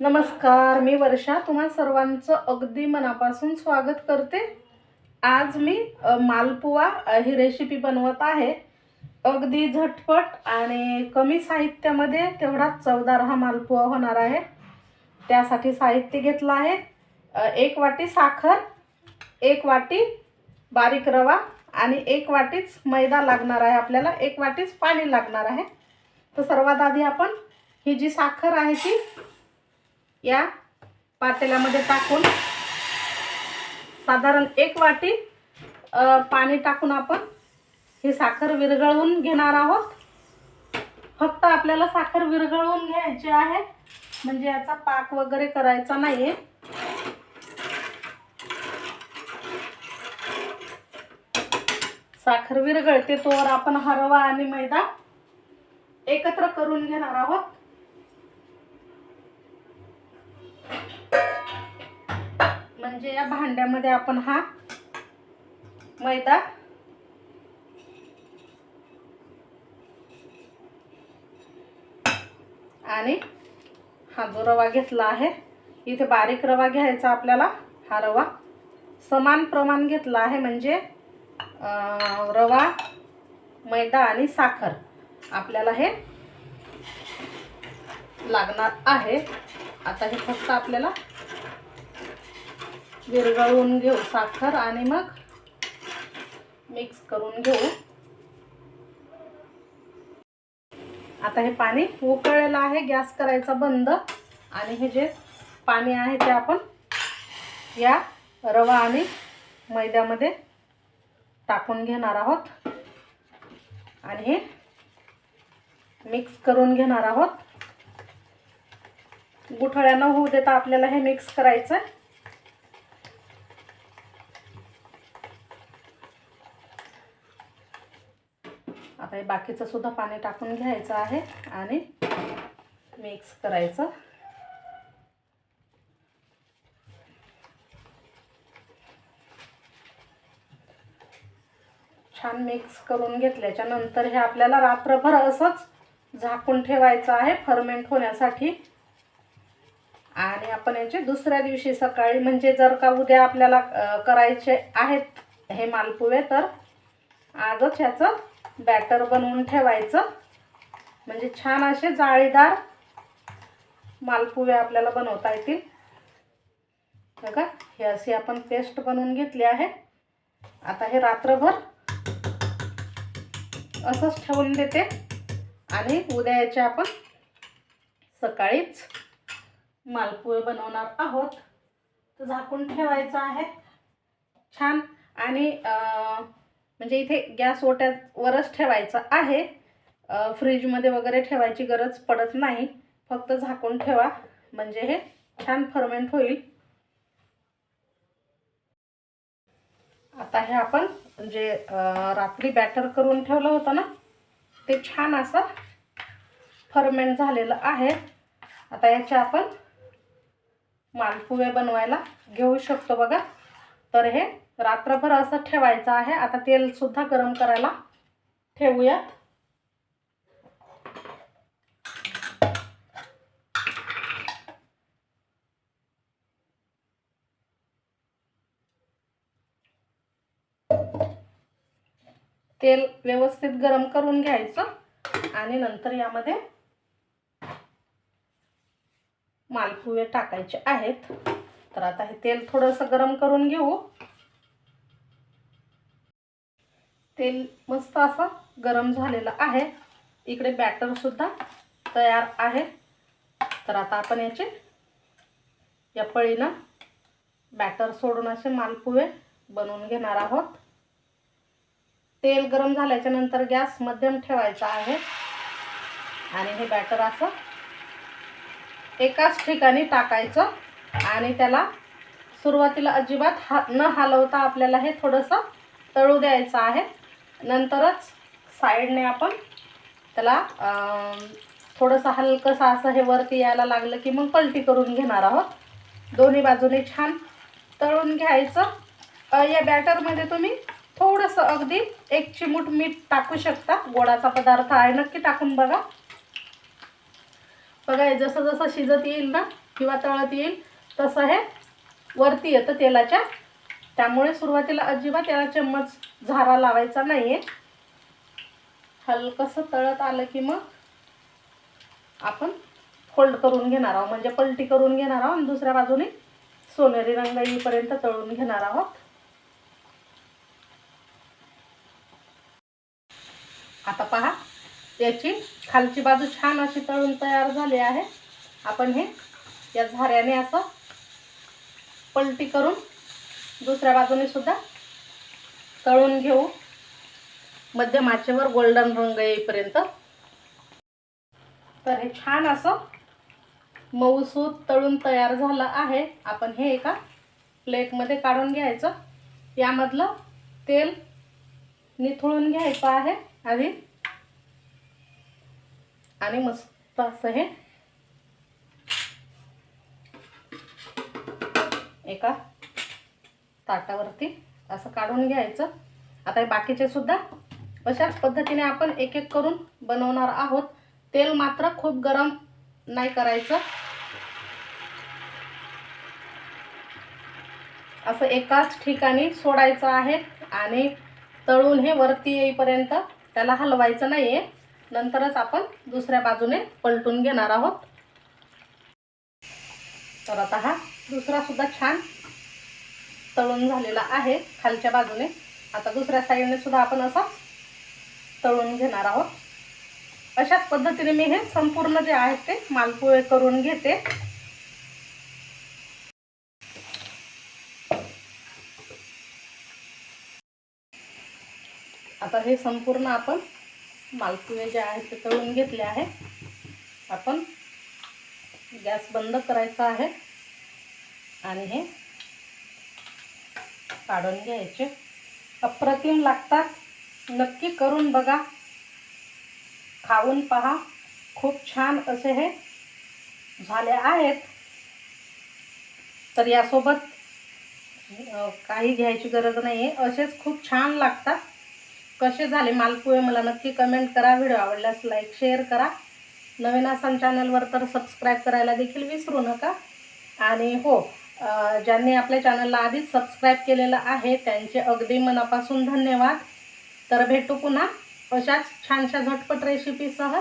नमस्कार मी वर्षा. तुम्हा सर्वांचं अगदी मनापासून स्वागत करते. आज मी मालपुवा ही रेसिपी बनवत आहे. अगदी झटपट आणि कमी साहित्यामध्ये तेवढाच चवदार हा मालपुवा होणार आहे. त्यासाठी साहित्य घेतलं आहे. एक वाटी साखर एक वाटी बारीक रवा आणि एक वाटीच मैदा लागणार आहे आपल्याला एक वाटीच पाणी लागणार आहे. तर सर्वात आधी आपण ही जी साखर आहे ती या पातेल्यामध्ये टाकून साधारण एक वाटी पाणी टाकून आपण ही साखर विरघळवून घेणार आहोत. फक्त आपल्याला साखर विरघळवून घ्यायची आहे म्हणजे याचा पाक वगैरे करायचा नाही आहे साखर विरघळते तोवर आपण हरवा आणि मैदा एकत्र करून घेणार आहोत. म्हणजे या भांड्यामध्ये आपण हा मैदा आणि हा जो रवा घेतला आहे इथे बारीक रवा घ्यायचा आपल्याला. हा रवा समान प्रमाण घेतला आहे म्हणजे रवा मैदा आणि साखर आपल्याला हे लागणार आहे. आता हे फक्त आपल्याला विरघळवून घेऊ साखर आणि मग मिक्स करून घेऊ. आता हे पाणी उकळलेलं आहे गॅस करायचा बंद. आणि हे जे पाणी आहे ते आपण या रवा आणि मैद्यामध्ये टाकून घेणार आहोत. आणि हे मिक्स करून घेणार आहोत. गुठळ्या न होऊ देता आपल्याला हे मिक्स करायचं आहे आहे बाकीचं सुद्धा पाणी टाकून घ्यायचं आहे आणि मिक्स करायचं. छान मिक्स करून घेतल्याच्या नंतर हे आपल्याला रात्रभर असंच झाकून ठेवायचं आहे फर्मेंट होण्यासाठी. आणि आपण याचे दुसऱ्या दिवशी सकाळी म्हणजे जर का उद्या आपल्याला करायचे आहेत हे मालपुवे तर आजच ह्याचं बॅटर बनवून ठेवायचं. म्हणजे छान असे जाळीदार मालपुवे आपल्याला बनवता येतील. बघा हे अशी आपण पेस्ट बनवून घेतली आहे. आता हे रात्रभर असंच ठेवून देते. आणि उद्या याचे आपण सकाळीच मालपुवे बनवणार आहोत. तर झाकून ठेवायचं आहे. छान. आणि म्हणजे इथे गॅस ओट्यावरच ठेवायचं आहे. फ्रीजमध्ये वगैरे ठेवायची गरज पडत नाही. फक्त झाकून ठेवा. म्हणजे हे छान फर्मेंट होईल. आता हे आपण जे रात्री बॅटर करून ठेवलं होतं ना ते छान असं फर्मेंट झालेलं आहे. आता याचे आपण मालपुवे बनवायला घेऊ शकतो बघा. तर हे रात्रभर असं ठेवायचं आहे. आता तेलसुद्धा गरम करायला ठेवूयात. तेल व्यवस्थित गरम करून घ्यायचं आणि नंतर यामध्ये मालपुवे टाकायचे आहेत. तर आता हे तेल थोडंसं गरम करून घेऊ. तेल मस्त असं गरम झालेलं आहे. इकडे बॅटरसुद्धा तयार आहे. तर आता आपण याचे या पळीनं बॅटर सोडून असे मालपुवे बनवून घेणार आहोत. तेल गरम झाल्याच्यानंतर गॅस मध्यम ठेवायचा आहे. आणि हे बॅटर असं एकाच ठिकाणी टाकायचं आणि त्याला सुरुवातीला अजिबात हा न हलवता आपल्याला हे थोडंसं तळू द्यायचं आहे. नंतरच साईडने आपण त्याला थोडंसं हलकंसं असं हे वरती यायला लागलं की मग पलटी करून घेणार आहोत. दोन्ही बाजूने छान तळून घ्यायचं. या बॅटरमध्ये तुम्ही थोडंसं अगदी एक चिमूट मीठ टाकू शकता. गोडाचा पदार्थ आहे नक्की टाकून बघा. बघा जसं जसं शिजत येईल ना किंवा तळत येईल तसं हे वरती येतं तेलाच्या त्यामुळे सुरुवातीला अजिबात याला चम्मच झारा लावायचा नाही आहे हलकंसं तळत आलं की मग आपण फोल्ड करून घेणार आहोत. म्हणजे पलटी करून घेणार आहोत आणि दुसऱ्या बाजूने सोनेरी रंग येईपर्यंत तळून घेणार आहोत. आता पहा याची खालची बाजू छान अशी तळून तयार झाली आहे. आपण हे या झाऱ्याने असं पलटी करून दुसऱ्या बाजूने सुद्धा तळून घेऊ. मध्यम आचेवर गोल्डन रंग येईपर्यंत. तर हे छान असं मऊसूत तळून तयार झालं आहे. आपण हे एका प्लेटमध्ये काढून घ्यायचं. यामधलं तेल निथळून घ्यायचं आहे आधी. आणि मस्त असं हे एका ताटावरती असं काढून घ्यायचं. आता हे बाकीचे सुद्धा अशाच पद्धतीने आपण एक एक करून बनवणार आहोत. तेल मात्र खूप गरम नाही करायचं. असं एकाच ठिकाणी सोडायचं आहे आणि तळून हे वरती येईपर्यंत त्याला हलवायचं नाही आहे नंतरच आपण दुसऱ्या बाजूने पलटून घेणार आहोत. तर आता हा दुसरा सुद्धा छान तळून झालेला आहे खालच्या बाजूने. आता दुसऱ्या साईडने सुद्धा आपण असाच तळून घेणार आहोत. अशाच पद्धतीने मी हे संपूर्ण जे आहे ते मालपोळे करून घेते. आता हे संपूर्ण आपण मालपुळे जे आहेत ते तळून घेतले आहे. आपण गॅस बंद करायचा आहे. आणि हे काढून घ्यायचे. अप्रतिम लागतात. नक्की करून बघा. खाऊन पहा. खूप छान असे हे झाले आहेत. तर यासोबत काही घ्यायची गरज नाही आहे असेच खूप छान लागतात. कसे झाले मालपुळे मला नक्की कमेंट करा. व्हिडिओ आवडल्यास लाईक शेअर करा. नवीन असाल चॅनलवर तर सबस्क्राईब करायला देखील विसरू नका. आणि हो ज्यांनी आपल्या चॅनलला आधीच सबस्क्राईब केलेलं आहे त्यांचे अगदी मनापासून धन्यवाद. तर भेटू पुन्हा अशाच छानशा झटपट रेसिपीसह